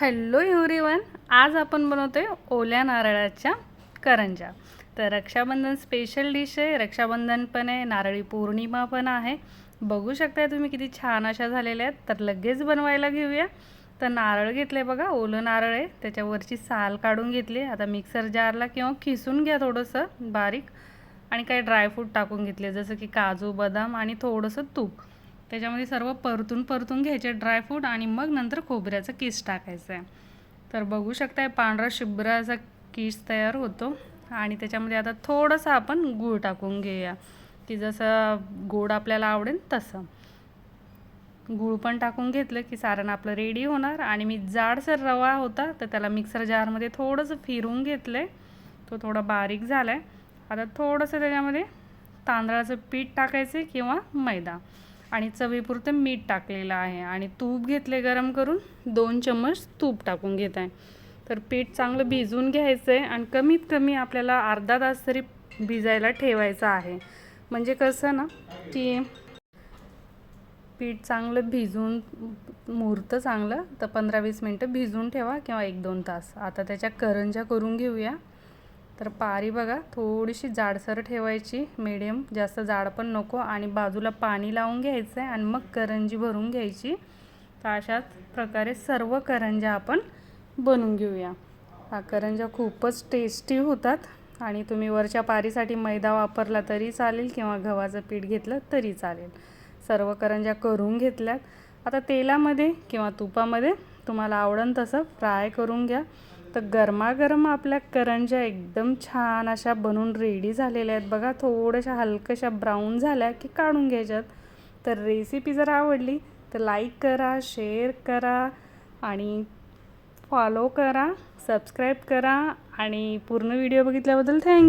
Hello everyone आज आपण बनवतोय ओल्या नारळाच्या करंजा तर रक्षाबंधन स्पेशल डिश आहे रक्षाबंधन पण आहे नारळी पौर्णिमा पण आहे. बघू शकताय तुम्ही किती छान अशा झालेल्या आहेत. तर लगेच बनवायला घेऊया. तर नारळ घेतले बघा ओलं नारळ आहे. त्याच्यावरची साल काढून घेतली. आता मिक्सर जारला किंवा खिसून घ्या थोडंसं बारीक. आणि काही ड्रायफ्रूट टाकून घेतले जसं की काजू बदाम आणि थोडंसं तूप. त्याच्यामध्ये सर्व परतून परतून घ्यायचे ड्रायफ्रूट आणि मग नंतर खोबऱ्याचा किस टाकायचा आहे तर बघू शकताय पांढरा शुभ्राचा किस तयार होतो. आणि त्याच्यामध्ये आता थोडंसं आपण गूळ टाकून घेऊया. की जसं गोड आपल्याला आवडेल तसं. गूळ पण टाकून घेतलं की सारण आपलं रेडी होणार. आणि मी जाडसर रवा होता तर त्याला मिक्सर जारमध्ये थोडंसं फिरून घेतलं आहे तो थोडा बारीक झाला आहे आता थोडंसं त्याच्यामध्ये तांदळाचं पीठ टाकायचं किंवा मैदा. आणि चवीपुरतं मीठ टाकलेलं आहे. आणि तूप घेतले गरम करून दोन चम्मच तूप टाकून घेत आहे. तर पीठ चांगलं भिजवून घ्यायचं आहे आणि कमीत कमी आपल्याला अर्धा तास तरी भिजायला ठेवायचं आहे. म्हणजे कसं ना की पीठ चांगलं भिजून मुहूर्त चांगलं तर पंधरा वीस मिनटं भिजून ठेवा किंवा एक दोन तास. आता त्याच्या करंजा करून घेऊया. तर पारी बघा थोडीशी जाडसर ठेवायची मिडियम जास्त जाड पण नको. आणि बाजूला पाणी लावून घ्यायचं आहे आणि मग करंजी भरून घ्यायची. तर अशाच प्रकारे सर्व करंजा आपण बनवून घेऊया. हा करंजा खूपच टेस्टी होतात. आणि तुम्ही वरच्या पारीसाठी मैदा वापरला तरी चालेल किंवा गव्हाचं पीठ घेतलं तरी चालेल. सर्व करंजा करून घेतल्यात. आता तेलामध्ये किंवा तुपामध्ये तुम्हाला आवडन तसं फ्राय करून घ्या. तर गरमागरम आपल्या करंज्या एकदम छान अशा बनून रेडी झालेल्या आहेत. बघा थोड्याशा हलक्याशा ब्राऊन झाल्या की काढून घ्यायच्यात. तर रेसिपी जर आवडली तर लाईक करा शेअर करा आणि फॉलो करा सबस्क्राईब करा आणि पूर्ण व्हिडिओ बघितल्याबद्दल थँक्यू